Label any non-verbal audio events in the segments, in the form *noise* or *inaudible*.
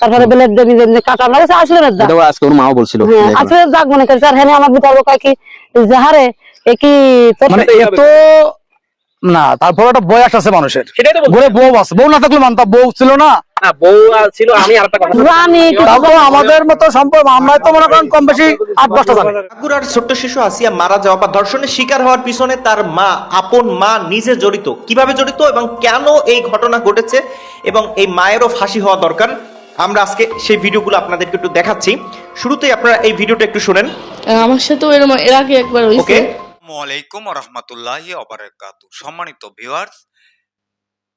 তারপরে বেলের দেবী যে কাটা লাগেছে আসলে আজকে ওর মাও বলছিল হ্যাঁ। আসলে দাগ মনে করছে আর হ্যাঁ আমার বিতর্ক কয় কি যাহারে এ কি মানে এত না তারপর একটা বয়স আছে মানুষের। ঘুরে তো বউ আছে বউ না থাকলে মানতাম বউ ছিল না, বউ ছিল আমি আরেকটা কথা জানি আমাদের মতো সম্পর্ক আমরা তো মনে করেন কম বেশি আট দশটা জানি। মাগুরার ছোট্ট শিশু আসিয়া মারা যাওয়া বা ধর্ষণের শিকার হওয়ার পিছনে তার মা আপন মা নিজে জড়িত। কীভাবে জড়িত এবং কেন এই ঘটনা ঘটেছে এবং এই মায়েরও ফাঁসি হওয়া দরকার আমরা আজকে সেই ভিডিওগুলো আপনাদেরকে একটু দেখাচ্ছি। শুরুতেই আপনারা এই ভিডিওটা একটু শুনেন। আমার সাথেও এরকম এর আগে একবার হয়েছে। অবরাকাতু সম্মানিত ভিউয়ার্স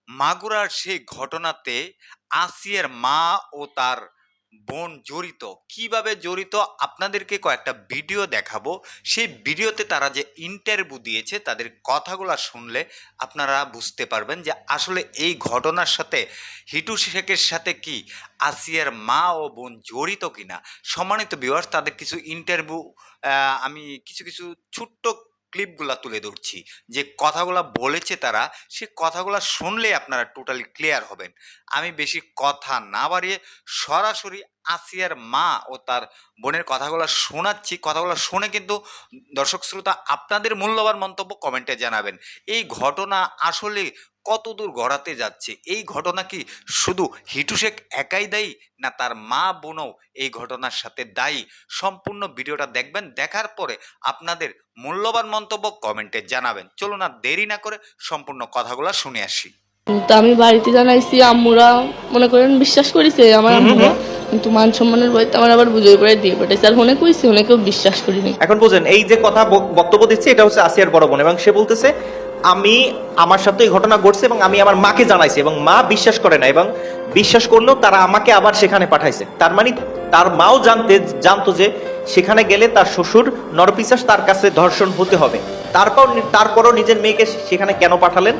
মাগুরার সেই ঘটনাতে আসিয়ার মা ও তার বোন জড়িত, কীভাবে জড়িত আপনাদেরকে কয়েকটা ভিডিও দেখাবো। সেই ভিডিওতে তারা যে ইন্টারভিউ দিয়েছে, তাদের কথাগুলো শুনলে আপনারা বুঝতে পারবেন যে আসলে এই ঘটনার সাথে হিটু শেখের সাথে কি, আসিয়ার মা ও বোন জড়িত কিনা। সম্মানিত ভিউয়ার্স তাদের কিছু ইন্টারভিউ আমি কিছু কিছু ছোট্ট ক্লিপগুলা তুলে ধরছি। যে কথাগুলো বলেছে তারা, সে কথাগুলো শুনলে আপনারা টোটালি ক্লিয়ার হবেন। আমি বেশি কথা না বাড়িয়ে সরাসরি আসিয়ার মা ও তার বোনের কথাগুলো শোনাচ্ছি। কথাগুলো শুনে কিন্তু দর্শক শ্রোতা আপনাদের মূল্যবান মন্তব্য কমেন্টে জানাবেন। এই ঘটনা আসলে কতদূর গড়াতে যাচ্ছে? এই ঘটনা কি শুধু হিটু শেখ একাই দায়ী না তার মা বোনও এই ঘটনার সাথে দায়ী? সম্পূর্ণ ভিডিওটা দেখবেন দেখার পরে আপনাদের মূল্যবান মন্তব্য কমেন্টে জানাবেন। চলুন আর দেরি না করে সম্পূর্ণ কথাগুলো শুনে আসি। তো আমি বাড়িতে জানাইছি আম্মুরা মনে করেন বিশ্বাস করেছে আমার আম্মুরা। কিন্তু মান সম্মানের বইতে আমার আবার বুঝে পড়ে দিয়ে পাঠাইছে। আর হনে কইছি, হনে কেউ বিশ্বাস করিনি। এখন বুঝেন, এই যে কথা বক্তব্য দিচ্ছে, এটা হচ্ছে আসিয়ার বড় বোন, এবং সে বলতেছে, আমি, আমার সাথে এই ঘটনা ঘটছে এবং আমি আমার মাকে জানাইছি, এবং মা বিশ্বাস করে না, এবং বিশ্বাস করলেও তারা আমাকে আবার সেখানে পাঠাইছে। তার মানে তার মাও জানতে, জানতো যে সেখানে গেলে তার শ্বশুর নরপিসাস তার কাছে ধর্ষণ হতে হবে। তারপর তারপরও নিজের মেয়েকে সেখানে কেন পাঠালেন?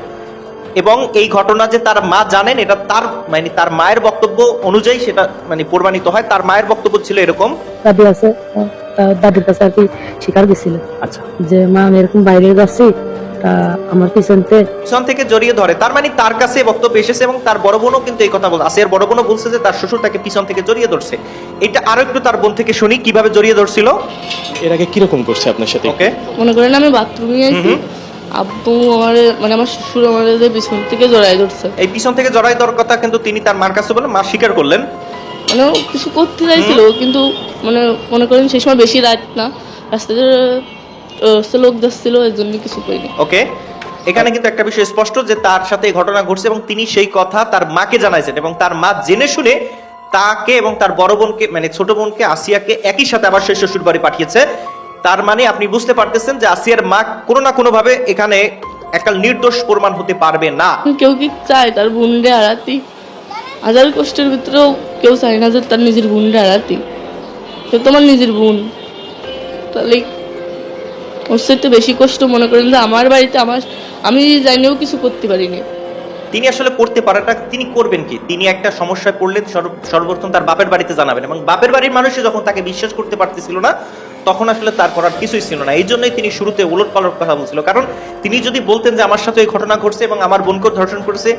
এবং এই ঘটনা যে তার মা জানেন এটা তার মানে তার মায়ের বক্তব্য অনুযায়ী সেটা মানে প্রমাণিত হয়। তার মায়ের বক্তব্য ছিল এরকম। দাদি আছে দাদির কাছে আর কি শিকার গেছিল আচ্ছা। যে মা আমি এরকম বাইরে যাচ্ছি আমার পিছনতে পিছন থেকে জড়িয়ে ধরে। তার মানে তার কাছে বক্তব্য এসেছে এবং তার বড় বোনও কিন্তু এই কথা বলছে। আসিয়ার বড় বোনও বলছে যে তার শ্বশুর তাকে পিছন থেকে জড়িয়ে ধরছে। এটা আরও একটু তার বোন থেকে শুনি কীভাবে জড়িয়ে ধরছিল। এর আগে কীরকম করছে আপনার সাথে? ওকে। মনে করেন আমি বাথরুমে আইছি। আব্বু আমার মানে আমার শ্বশুর আমার যে পিছন থেকে জড়াই ধরছে। এই পিছন থেকে জড়াই কথা কিন্তু তিনি তার মার কাছে বলেন মা স্বীকার করলেন। মানে কিছু করতে চাইছিল কিন্তু মানে মনে করেন সেই সময় বেশি রাত না। রাস্তাতে লোক যাচ্ছিল এর জন্য কিছু করিনি। ওকে এখানে কিন্তু একটা বিষয় স্পষ্ট যে তার সাথে এই ঘটনা ঘটছে এবং তিনি সেই কথা তার মাকে জানাইছেন এবং তার মা জেনে শুনে তাকে এবং তার বড় বোনকে মানে ছোট বোনকে আসিয়াকে একই সাথে আবার সেই শ্বশুর বাড়ি পাঠিয়েছে। তার মানে আপনি বুঝতে পারতেছেন যে আসিয়ার মা কোনো না কোনো ভাবে এখানে একটা নির্দোষ প্রমাণ হতে পারবে না। কেউ কি চায় তার বোনরে হারাতি হাজার কষ্টের ভিতরেও কেউ চায় না যে তার নিজের বোনরে হারাতি সে তোমার নিজের বোন। তাহলে ওর সাথে বেশি কষ্ট মনে করেন যে আমার বাড়িতে আমার আমি জানিও কিছু করতে পারিনি। তিনি আসলে করতে পারাটা তিনি করবেন কি? তিনি একটা সমস্যায় পড়লে সর্ব- সর্বপ্রথম তার বাপের বাড়িতে জানাবেন এবং বাপের বাড়ির মানুষই যখন তাকে বিশ্বাস করতে পারতেছিল না তখন আসলে তার করার কিছুই ছিল না। এই জন্যই তিনি শুরুতে উলট পালট কথা বলছিল। কারণ তিনি যদি বলতেন যে, আমার সাথে এই ঘটনা ঘটছে এবং আমার বোনকে ধর্ষণ করেছে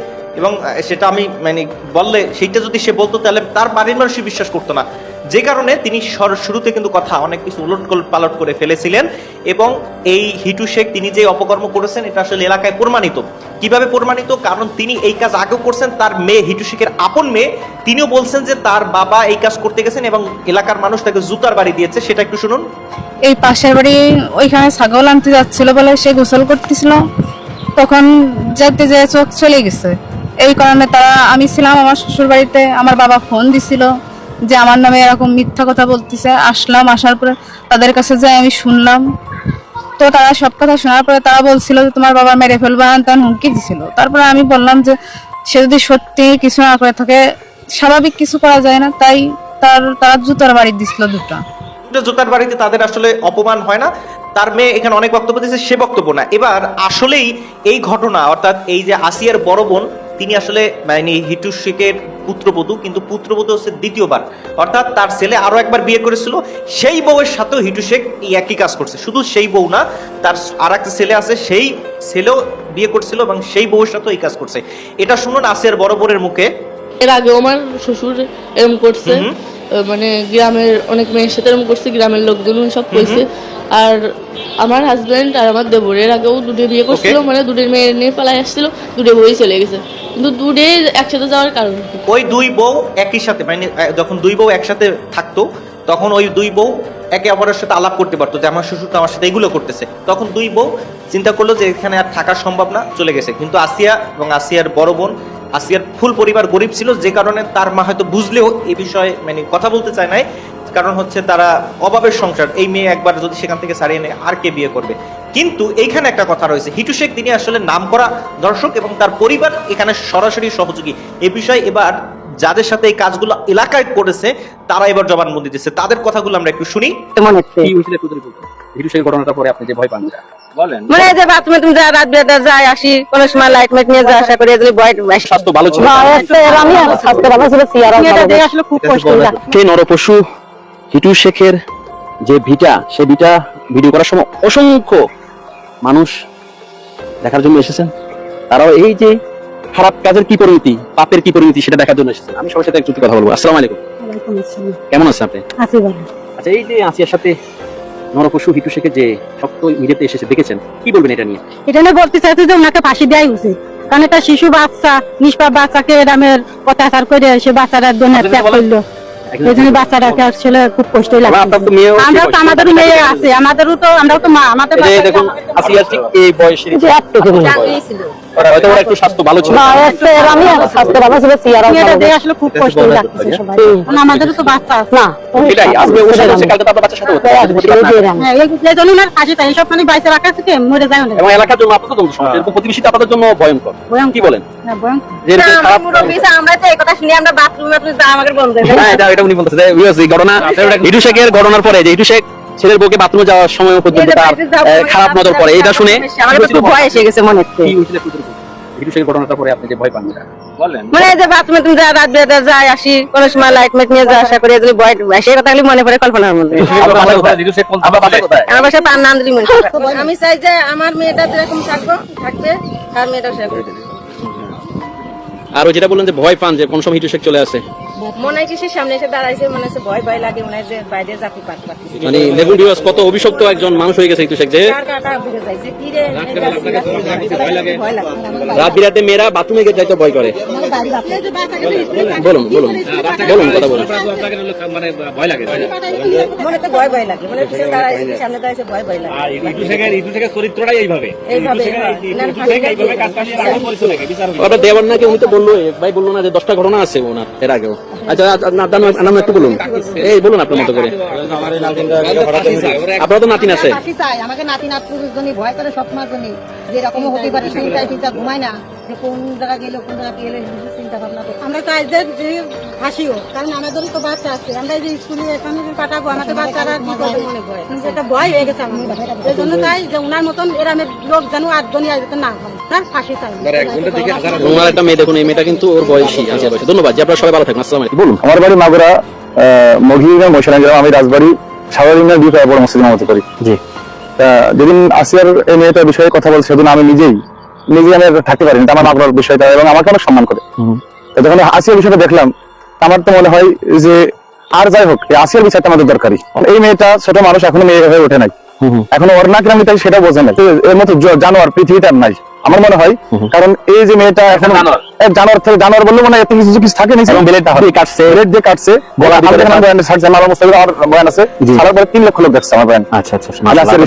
এবং সেটা আমি মানে বললে, সেইটা যদি সে বলতো, তাহলে তার বাড়ির মানুষই বিশ্বাস করতো না। যে কারণে তিনি শুরুতে কিন্তু কথা অনেক কিছু উলট পালট করে ফেলেছিলেন এবং এই হিটু শেখ তিনি যে অপকর্ম করেছেন, এটা আসলে এলাকায় প্রমাণিত। কীভাবে প্রমাণিত? কারণ তিনি এই কাজ আগেও করছেন, তার মেয়ে হিটু শেখের আপন মেয়ে। তিনিও বলছেন যে তার বাবা এই কাজ করতে গেছেন এবং এলাকার মানুষ তাকে জুতার বাড়ি দিয়েছে, সেটা একটু শুনুন। এই পাশের বাড়ি ওইখানে ছাগল আনতে যাচ্ছিল বলে সে গোসল করতেছিল। তখন যেতে যেয়ে চোখ চলে গেছে। এই কারণে তারা, আমি ছিলাম আমার শ্বশুর বাড়িতে আমার বাবা ফোন দিছিল। যে আমার নামে এরকম মিথ্যা কথা বলতেছে। আসলাম, আসার পরে তাদের কাছে যাই, আমি শুনলাম। তো তারা সব কথা শোনার পরে তারা বলছিল যে, তোমার বাবা মেরে ফেলবা। তখন হুমকি দিছিল। তারপরে আমি বললাম যে, সে যদি সত্যি কিছু না করে থাকে, স্বাভাবিক কিছু করা যায় না। তাই তার, তারা জুতার বাড়ি দিছিল দুটো জুতার বাড়িতে তাদের আসলে অপমান হয় না। তার মেয়ে এখানে অনেক বক্তব্য দিয়েছে, সে বক্তব্য না। এবার আসলেই এই ঘটনা, অর্থাৎ এই যে আসিয়ার বড় বোন তিনি আসলে মানে হিটু শেখের পুত্রবধূ কিন্তু পুত্রবধূ হচ্ছে দ্বিতীয়বার। অর্থাৎ তার ছেলে আরও একবার বিয়ে করেছিল সেই বউয়ের সাথেও হিটু শেখ একই কাজ করছে। শুধু সেই বউ না তার আর একটা ছেলে আছে সেই ছেলেও বিয়ে করছিল এবং সেই বউয়ের সাথেও এই কাজ করছে। এটা শুনুন আসিয়ার বড় বোনের মুখে। এর আগে আমার শ্বশুর এরম করছে। মানে গ্রামের অনেক মেয়ের সাথে এরম করছে গ্রামের লোকজন সব কইছে। আর আমার হাজবেন্ড আর আমার দেবর এর আগেও দুটো বিয়ে করছিল মানে দুটোর মেয়ে নিয়ে পালাই আসছিল দুটো বই চলে গেছে। কিন্তু দুটো একসাথে যাওয়ার কারণ ওই দুই বউ একই সাথে মানে যখন দুই বউ একসাথে থাকতো তখন ওই দুই বউ একে অপরের সাথে আলাপ করতে পারতো যে আমার শ্বশুর তো আমার সাথে এগুলো করতেছে। তখন দুই বউ চিন্তা করল যে এখানে আর থাকা সম্ভব না চলে গেছে। কিন্তু আসিয়া এবং আসিয়ার বড় বোন আসিয়ার ফুল পরিবার গরিব ছিল, যে কারণে তার মা হয়তো বুঝলেও এই বিষয়ে মানে কথা বলতে চায় নাই। কারণ হচ্ছে তারা অভাবের সংসার। এই মেয়ে একবার যদি সেখান থেকে ছাড়িয়ে নেয়, আর কে বিয়ে করবে? কিন্তু এইখানে একটা কথা রয়েছে। হিটু শেখ, তিনি আসলে নাম করা দর্শক এবং তার পরিবার এখানে সরাসরি সহযোগী। এ বিষয়ে এবার যাদের সাথে এই কাজগুলো এলাকায় করেছে তারা এবার জবানবন্দি দিচ্ছে তাদের কথাগুলো আমরা একটু শুনি। মনে হচ্ছে। কি হয়েছিল একটু যদি বলতেন। হিটু সেই ঘটনাটা পরে আপনি যে ভয় পান বলেন। মানে যে বাথরুমে তুমি যা রাত বিরাতে যাই আসি কোনো সময় লাইট মাইট নিয়ে যা আসা করি স্বাস্থ্য ভালো ছিল। আমি স্বাস্থ্য ভালো ছিল আসলে খুব কষ্ট নরপশু? হিটু শেখের যে ভিটা সে ভিটা ভিডিও করার সময় অসংখ্য মানুষ দেখার জন্য এসেছেন। তারাও এই যে খারাপ কাজের কি পরিণতি? পাপের কি পরিণতি সেটা দেখার জন্য এসেছেন? আমি সবার সাথে একটু কথা বলব। আসসালামু আলাইকুম। কেমন আছেন আপনি? আছি ভালো। আচ্ছা এই যে আসিয়ার সাথে নরপশু হিটু শেখের যে শক্ত মিডিয়াতে এসেছে দেখেছেন কি বলবেন এটা নিয়ে? এটা নিয়ে বলতে চাইছি যে ওনাকে ফাঁসি দেওয়াই উচিত। কারণ এটা শিশু বাচ্চা নিষ্পাপ বাচ্চাকে এরামের অত্যাচার করে সে বাচ্চারা দোনে ত্যাগ করল। এই জন্য বাচ্চাটাকে আসলে খুব কষ্ট লাগে আপনার তো মেয়েও আমরাও তো আমাদের মেয়ে আছে। আমাদেরও তো আমরাও তো মা আমাদের দেখুন ঠিক এই হয়তো ওরা একটু স্বাস্থ্য ভালো ছিল। আমি স্বাস্থ্য ভালো ছিল চেয়ার মেয়েটা দেখে আসলে খুব কষ্ট লাগছে সবাই। কারণ আমাদেরও তো বাচ্চা আছে। না সেটাই আজকে ওর সাথে কালকে তো আপনার বাচ্চার সাথে হতো। আজকে প্রতিবাদ না করে। হ্যাঁ এই এই জন্য ওনার ফাঁসি তাই এইসব মানে বাইসে রাখা থেকে মরে যায় এবং এলাকার জন্য আপনাদের জন্য সমস্যা এরকম প্রতিবেশীটা আপনাদের জন্য ভয়ঙ্কর। ভয়ঙ্কর। কি বলেন? হ্যাঁ, ভয়ঙ্কর। যে এরকম খারাপ আমরা তো এই কথা শুনি আমরা বাথরুমে যা আমাকে বন্ধ হ্যাঁ এটা এটা উনি বলতেছে যে, বিকজ এই ঘটনা ইটু শেখের ঘটনার পরে যে ইটু শেখ ছেলের বউকে বাথরুমে যাওয়ার সময় পর্যন্ত তার খারাপ নজর পড়ে এটা শুনে আমার তো ভয় এসে গেছে মনে হচ্ছে। ঘটনাটা পরে আপনি যে ভয় পান। মানে যে বাথরুমে তুমি যা রাত বিরাতে যাই আসি কোনো সময় লাইট মাইট নিয়ে যা আসা করি এগুলি বয় সেই কথাগুলি মনে পড়ে কল্পনার মধ্যে। বাসা পান নাম দিলি মনে *laughs* আমি চাই যে আমার মেয়েটা যেরকম থাকব থাকবে তার মেয়েটাও সেরকম। আর যেটা বললেন যে ভয় পান যে কোন সময় ইটু শেখ চলে আসে। মনে হয় কিসের সামনে এসে দাঁড়াইছে মনে হচ্ছে ভয় ভয় লাগে মনে হয় যে বাইরে জাতি পাত পাচ্ছি মানে দেখুন বিকজ কত অভিশপ্ত একজন মানুষ হয়ে গেছে ইটু শেখ যে কার কাটা বুঝে যাইছে কি রে ভয় লাগে ভয় লাগে। রাত বিরাতে মেয়েরা বাথরুমে গিয়ে যাইতে ভয় করে। বলুন বলুন বলুন কথা বলুন। মানে ভয় লাগে মনে তো ভয় ভয় লাগে মনে হচ্ছে দাঁড়াইছে সামনে দাঁড়াইছে ভয় ভয় লাগে। আর হিটু শেখের হিটু শেখের চরিত্রটাই এইভাবে। এইভাবে হ্যাঁ, ইনার ফাঁসি এইভাবে কাজ কাজ আগে পরিচয় লাগে বিচার দেওয়ার নাকি উনি তো বলল ভাই বলল না যে দশটা ঘটনা আছে ওনার এর আগেও। কোন জায়গা গেলে গেলে চিন্তা ভাবনা আমরা চাই যে ফাঁসিও কারণ তো বাচ্চা আছে। আমরা যে স্কুলে এখানে কাটাবো আমাদের বাচ্চারা ভয় একটা ভয় হয়ে গেছে এই জন্য চাই যে ওনার মতন এরামের লোক যেন দুনিয়া যাতে না তার ফাঁসি চাই ওনার একটা মেয়ে দেখুন এই মেয়েটা কিন্তু ওর বয়সী আছে। ধন্যবাদ। যে আপনারা সবাই ভালো থাকবেন। আসসালামু বলুন আমার বাড়ি মাগুরা মঘিরা মহিষানা গ্রাম আমি রাজবাড়ি দুই বড় মসজিদ নামাতে করি জি। তা যেদিন আসিয়ার এই মেয়েটার বিষয়ে কথা বলছে সেদিন আমি নিজেই নিজে আমি থাকতে পারিনি। তা আমার মাগুরার বিষয়টা এবং আমাকে অনেক সম্মান করে। তো যখন আসিয়ার বিষয়টা দেখলাম আমার তো মনে হয় যে আর যাই হোক এই আসিয়ার বিষয়টা আমাদের দরকারি এই মেয়েটা ছোট মানুষ এখনও মেয়ে হয়ে ওঠে নাই। এখনও ওর না কিনা তাই সেটা বোঝে না এর মতো জানোয়ার পৃথিবীতে আর নাই। আমার মনে হয় কারণ এই যে মেয়েটা এখন জানোয়ার। থেকে জানোয়ার বললে মানে এত কিছু কিছু থাকে না এবং বেলেটা হবে কাটছে। ব্লেড দিয়ে কাটছে। গলা দিয়ে। আমার ব্র্যান্ডে ছাড়ছে আমার মুস্তাফিজ আমার ব্র্যান্ড আছে। ছাড়ার পরে তিন লক্ষ লোক দেখছে আমার ব্র্যান্ড আচ্ছা আচ্ছা আজকের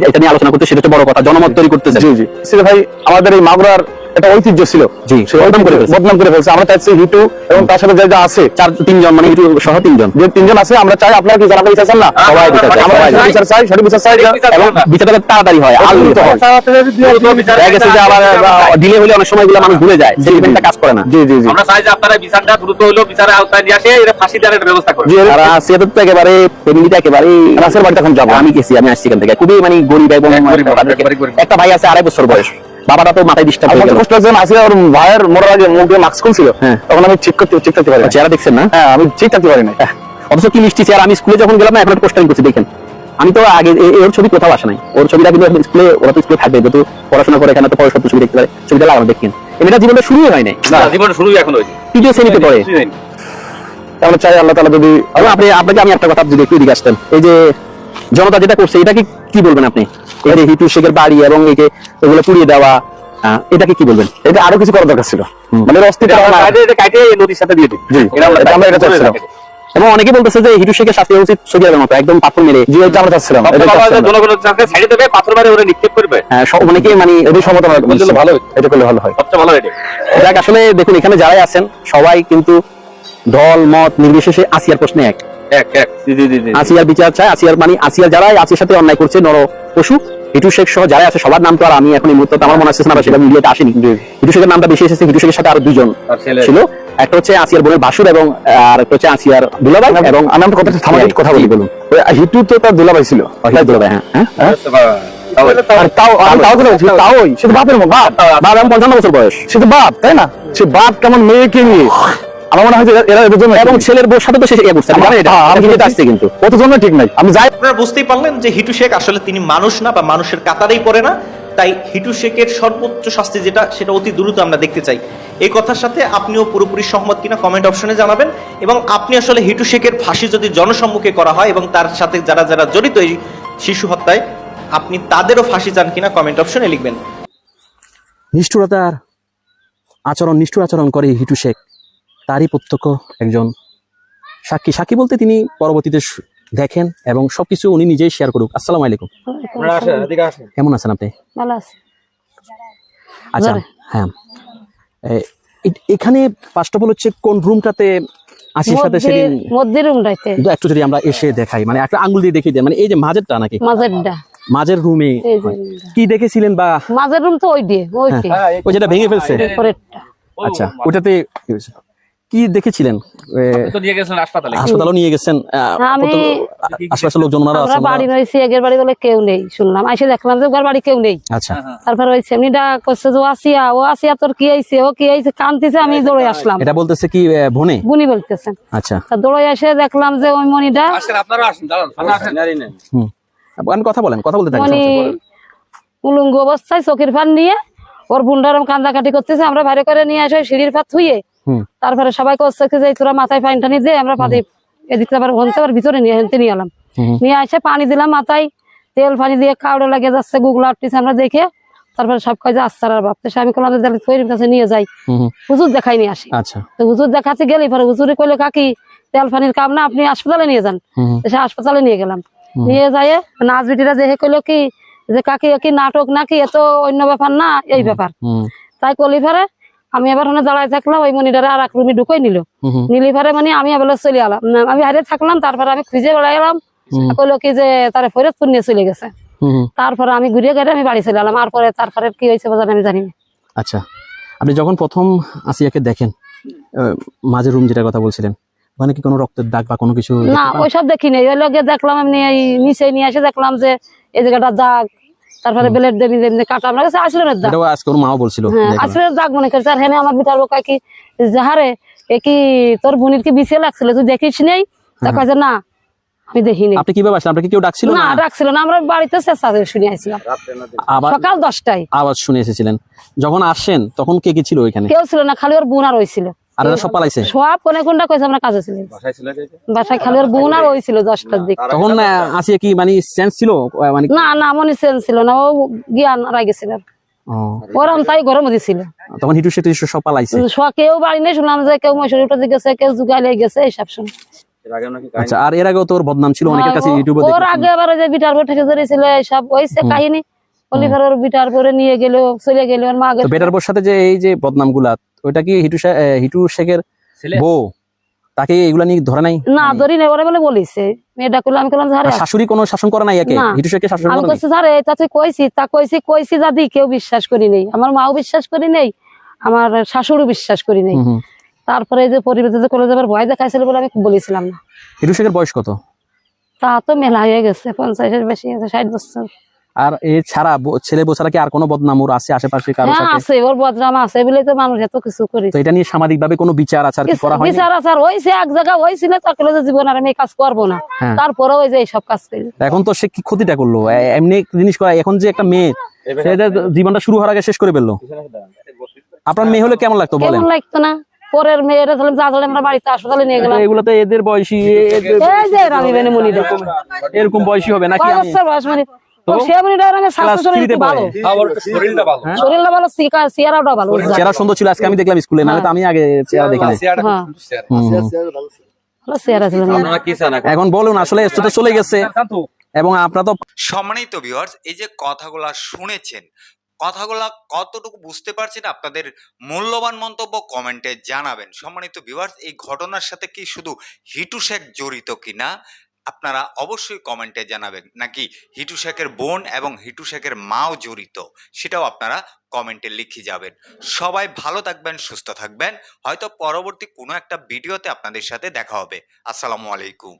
এটা- নিয়ে আলোচনা করতে সেটা তো বড় কথা। জনমত তৈরি করতে জি জি। সিরে ভাই আমাদের এই মাগুরার একটা ঐতিহ্য ছিল। জি, সে বদনাম করে ফেলছে। বদনাম করে ফেলছে। আমরা চাইছি হিটু এবং তার সাথে যে যা আছে চার তিনজন মানে একটু সহ তিনজন। যে তিনজন আছে আমরা চাই আপনারা কি জানাতে বিচার চান না সবাই বিচার চাই, আমরা বিচার চাই সঠিক বিচার চাই এবং বিচারটা তাড়াতাড়ি হয় দ্রুত হয়। গেছে যে আবার ডিলে হলে অনেক সময় এগুলো মানুষ ভুলে যায়। সেন্টিমেন্টটা কাজ করে না। জি জি জি। আমরা চাই যে আপনারা বিচারটা দ্রুত হলো বিচারের আওতায় নিয়ে আসে এটা ফাঁসি দেওয়ার ব্যবস্থা করে জি আর সেটা তো একেবারে ফ্যামিলিটা একেবারে রাসের বাড়িতে এখন যাব। আমি গেছি আমি আসছি এখান থেকে। খুবই মানে গরিব এবং একেবারে একটা ভাই আছে আড়াই বছর বয়স। বাবাটা তো মাথায় ডিস্টার্ব হয়ে গেল। কষ্ট হচ্ছে আসিয়া ওর ভাইয়ের মরার আগে মুখ দিয়ে মাস্ক খুলছিল হ্যাঁ। তখন আমি ঠিক করতে ঠিক থাকতে পারি না চেহারা দেখছেন না? হ্যাঁ আমি ঠিক থাকতে পারি না অথচ কি মিষ্টি চেহারা? আমি স্কুলে যখন গেলাম না এখন পোস্টারিং করছি দেখেন। আমি তো আগে ওর ছবি কোথাও আসে নাই। ওর ছবিটা কিন্তু স্কুলে ওরা তো স্কুলে থাকবে যেহেতু পড়াশোনা করে এখানে তো পড়াশোনা ছবি দেখতে পারে। ছবিটা লাগানো দেখেন। এমনিটা জীবনটা শুরুই হয় নাই। না জীবনে শুরুই এখন হয়েছে তৃতীয় শ্রেণীতে পড়ে। আমরা চাই আল্লাহ তালা যদি আপনি আপনাকে আমি একটা কথা যদি একটু এদিকে আসতেন। এই যে জনতা যেটা করছে এটাকে কি বলবেন আপনি? হিটু শেখের বাড়ি এবং এই যে এগুলো পুড়িয়ে দেওয়া এটাকে কি বলবেন? এটা আরও কিছু করা দরকার ছিল। মানে এটা এটা নদীর সাথে দিয়ে দিই। আমরা এটা চাচ্ছিলাম। এবং অনেকে বলতেছে যে হিটু শেখের শাস্তি উচিত সৌদি আরবের মতো একদম পাথর মেরে। এটা আমরা চাচ্ছিলাম। এটা পাথর মারে ওরা নিক্ষেপ করবে। আহ, অনেকে মানে এটাই সমত ভালো এটা করলে ভালো হয়। সবচেয়ে ভালো এটা যাক আসলে দেখুন এখানে যারাই আছেন সবাই কিন্তু দল মত নির্বিশেষে আসিয়ার প্রশ্নে এক এক এক। আসিয়ার বিচার চায় আসিয়ার মানে আসিয়ার যারাই আসিয়ার সাথে অন্যায় করছে নর পশু হিটু শেখ সহ যারা আছে সবার নাম তো আর আমি এখন এই মুহূর্তে আমার মনে আছে না সেটা মিডিয়াতে আসেনি। হিটু শেখের নামটা বেশি এসেছে হিটু শেখের সাথে আরও দুজন ছিল। একটা হচ্ছে আসিয়ার বোনের বাসুর এবং আর একটা হচ্ছে আসিয়ার দুলাভাই এবং আমি কথা থামাটি কথা বলি বলুন। হিটু তো তার দুলাভাই ছিল। হ্যাঁ হ্যাঁ। বাপ কেমন মেয়েকে নিয়ে আমার মনে হয় যে এরা- এরা এদের জন্য এবং ছেলের বউর সাথে তো সে ইয়ে করছে আপনি জানেন এটা। হ্যাঁ, আমি কিন্তু আসছে কিন্তু। কত জন্য ঠিক নাই। আমি যাই আপনারা বুঝতেই পারলেন যে হিটু শেখ আসলে তিনি মানুষ না বা মানুষের কাতারেই পড়ে না তাই হিটু শেখের সর্বোচ্চ শাস্তি যেটা সেটা অতি দ্রুত আমরা দেখতে চাই। এই কথার সাথে আপনিও পুরোপুরি সহমত কিনা কমেন্ট অপশনে জানাবেন এবং আপনি আসলে হিটু শেখের ফাঁসি যদি জনসম্মুখে করা হয় এবং তার সাথে যারা যারা জড়িত এই শিশু হত্যায় আপনি তাদেরও ফাঁসি চান কিনা কমেন্ট অপশনে লিখবেন। নিষ্ঠুরতার আচরণ নিষ্ঠুর আচরণ করে হিটু শেখ। তারই প্রত্যক্ষ একজন সাক্ষী। সাক্ষী বলতে তিনি পরবর্তীতে দেখেন এবং সবকিছু উনি নিজেই শেয়ার করুক। আসসালামু আলাইকুম। কেমন আছেন আপনি? ভালো আছে। আচ্ছা হ্যাঁ। এখানে ফার্স্ট অফ অল হচ্ছে কোন রুমটাতে আসির সাথে সেদিন মধ্যে রুমটাইতে কিন্তু একটু যদি আমরা এসে দেখাই মানে একটা আঙ্গুল দিয়ে দেখিয়ে দেয় মানে এই যে মাঝেরটা নাকি? মাঝেরটা। মাঝের রুমে। কি দেখেছিলেন বা মাঝের রুম তো ওই দিয়ে ওই যেটা ভেঙে ফেলছে। পরেরটা আচ্ছা ওটাতে কি দেখেছিলেন? এ, তো নিয়ে গেছেন হাসপাতালে। নিয়ে গেছেন আহ, আমি- কত- আশেপাশের লোকজন ওনারা আমরা আছেন বাড়ি ওনারা- এগের বাড়ি বলে কেউ নেই শুনলাম। এসে দেখলাম যে ওর বাড়ি কেউ নেই। আচ্ছা। তারপর ওই সেমনিটা করছে যে আসিয়া ও আসিয়া তোর কি আইছে ও কি আইছে কান্দিছে আমি দৌড়ে আসলাম। এটা বলতেছে কি আহ, ভনে বুনি আচ্ছা। দৌড়ে এসে দেখলাম যে ওই মনিটা আসেন আপনারা আসেন দাঁড়ান আসেন। হুম। আপনি কথা বলেন কথা বলতে থাকেন মনি অবস্থায় চোখের ফান নিয়ে ওর বুন্ডারম কান্দাকাটি করতেছে আমরা বাইরে করে নিয়ে আসে সিঁড়ির ফাত থুয়ে তারপরে সবাই করছে কি যে তোরা মাথায় পানি টানি দিয়ে আমরা পাতি এদিক আবার হনতে আবার ভিতরে নিয়ে হেনতে নিয়ে এলাম। নিয়ে এসে পানি দিলাম মাথায় তেল পানি দিয়ে কাউড়ে লাগে যাচ্ছে গুগলা আটটিছে আমরা দেখে তারপরে সব কাজে আসছে আর ভাবতে আমি যে তৈরির কাছে নিয়ে যাই। হুজুর দেখাই নিয়ে আসি। আচ্ছা। তো হুজুর দেখাতে গেলে পরে হুজুরে কইলো কাকি তেল পানির কাম না আপনি হাসপাতালে নিয়ে যান। সে হাসপাতালে নিয়ে গেলাম। নিয়ে যায় নাচ বিটিরা যে কইলো কি যে কাকি কি নাটক নাকি? এত অন্য ব্যাপার না এই ব্যাপার। তাই কলি ফেরে আমি আবার ওখানে দাঁড়ায় থাকলাম ওই মনিটারে আর এক রুমে ঢুকাই নিল। নিলি ফেরে মানে আমি এবার চলে এলাম। আমি হারিয়ে থাকলাম তারপরে আমি খুঁজে বেড়াই এলাম হুম। কইলো কি যে তারা ফরিদপুর নিয়ে চলে গেছে। তারপরে আমি ঘুরিয়ে গেলে আমি বাড়ি চলে এলাম। আর পরে তারপরে কি হয়েছে বাজার আমি জানি আচ্ছা আপনি যখন প্রথম আসিয়াকে দেখেন মাঝের রুম যেটা কথা বলছিলেন ওখানে কি কোনো রক্তের দাগ বা কোনো কিছু না? ওইসব দেখিনি। ওই লগে দেখলাম এমনি নিচে নিয়ে এসে দেখলাম যে এই জায়গাটা দাগ তারপরে নিজে নিজে কাটা আমার কাছে আসলেনের দাগ আজকে ওর মাও বলছিল হ্যাঁ। আসলেনের দাগ মনে করছে আর হেনে আমার বিটার বোকা কি যাহারে এ কি তোর বোনের কি বিছিয়ে লাগছিল তুই দেখিস নেই? তা হ্যাঁ। কয়েছে না আমি দেখিনি। আপনি কীভাবে আসলেন? আপনাকে কেউ ডাকছিল না না? ডাকছিল না আমরা বাড়িতে চেষ্টা করে শুনে আসছিলাম। সকাল দশটায়। আওয়াজ শুনে এসেছিলেন। যখন আসেন তখন কে কি ছিল ওইখানে? কেউ ছিল না খালি ওর বোন আর ওই ছিল। আর সব পালাইছে? সব কোনে কোনটা কইছে আমরা কাজে ছিলাম। বাসায় খালি ওর বোন আর ওই ছিল দশটার দিক। তখন আসিয়া কি মানে সেন্স ছিল? মানে না না মনে সেন্স ছিল না ও জ্ঞান রাই গেছিল ওরম তাই গরম ছিল। তখন হিটু সেটু সব পালাইছে। স- কেউ বাড়ি নেই শুনলাম যে কেউ মশুরি উঠে গেছে কেউ জুগাইলে গেছে এইসব শুন। আচ্ছা আর এর আগেও তোর বদনাম ছিল অনেকের কাছে ইউটিউবে ওর আগে আবার যে বিটার পর থেকে ধরেছিল এইসব ওইসে কাহিনী। অলিভার বিটার পরে নিয়ে গেল চলে গেল ওর মা তো বেটার বোর সাথে যে এই যে বদনামগুলা ওইটা কি হিটু হিটু শেখের বউ? তাকে এগুলা নিয়ে ধরে নাই? না ধরি নেই ওরা বলে বলিছে। মেয়েটা করল আমি করলাম ধারে শাশুড়ি কোনো শাসন করে নাই একে? হিটু শেখকে শাসন আমি করে নাই? কইছি ধারে তা তুই কইছি তা কইছি কইছি দাদি কেউ বিশ্বাস করি নাই। আমার মাও বিশ্বাস করি নাই আমার শাশুড়ও বিশ্বাস করি নাই। তারপরে এই যে পরিবেশ করে যাবার ভয় দেখাইছিল বলে আমি বলেছিলাম না। হিটু শেখের বয়স কত? তা তো মেলা হয়ে গেছে পঞ্চাশের বেশি ষাট বছর। আর এছাড়া ছেলে বছরা কি আর কোনো বদনাম ওর আছে আশেপাশে কারোর হ্যাঁ সাথে? আছে ওর বদনাম আছে বলে তো মানুষ এত কিছু করে তো এটা নিয়ে সামাজিক ভাবে কোনো বিচার আচার কি করা হয়নি? বিচার আচার হয়েছে এক জায়গায় হয়েছিল তাকে যে জীবন আর আমি কাজ করব না। হ্যাঁ। তারপরে ওই যে এইসব কাজ করি। এখন তো সে কি ক্ষতিটা করল? এমনি জিনিস করা এখন যে একটা মেয়ে সে যে জীবনটা শুরু হওয়ার আগে শেষ করে ফেলল। আপনার মেয়ে হলে কেমন লাগতো বলেন? কেমন লাগতো না? পরের মেয়েরা তাহলে যা ধরে আমরা বাড়িতে হাসপাতালে নিয়ে গেলাম। এগুলো তো এদের বয়সী এদের- এই যে রানী বেনে এরকম বয়সী হবে নাকি আমি? বয়স মানে তো? চেহারা সুন্দর ছিল আজকে আমি দেখলাম স্কুলে নাহলে তো আমি আগে চেহারা। হ্যাঁ। এখন বলুন আসলে তো চলে গেছে। এবং আপনারা তো সম্মানিত ভিউয়ার্স এই যে কথাগুলা শুনেছেন কথাগুলা কতটুকু বুঝতে পারছেন আপনাদের মূল্যবান মন্তব্য কমেন্টে জানাবেন। সম্মানিত ভিউয়ার্স এই ঘটনার সাথে কি শুধু হিটু শেখ জড়িত কিনা? আপনারা অবশ্যই কমেন্টে জানাবেন, নাকি হিটু শেখের বোন এবং হিটু শেখের মাও জড়িত, সেটাও আপনারা কমেন্টে লিখে যাবেন। সবাই ভালো থাকবেন, সুস্থ থাকবেন, হয়তো পরবর্তী কোনো একটা ভিডিওতে আপনাদের সাথে দেখা হবে। আসসালামু আলাইকুম।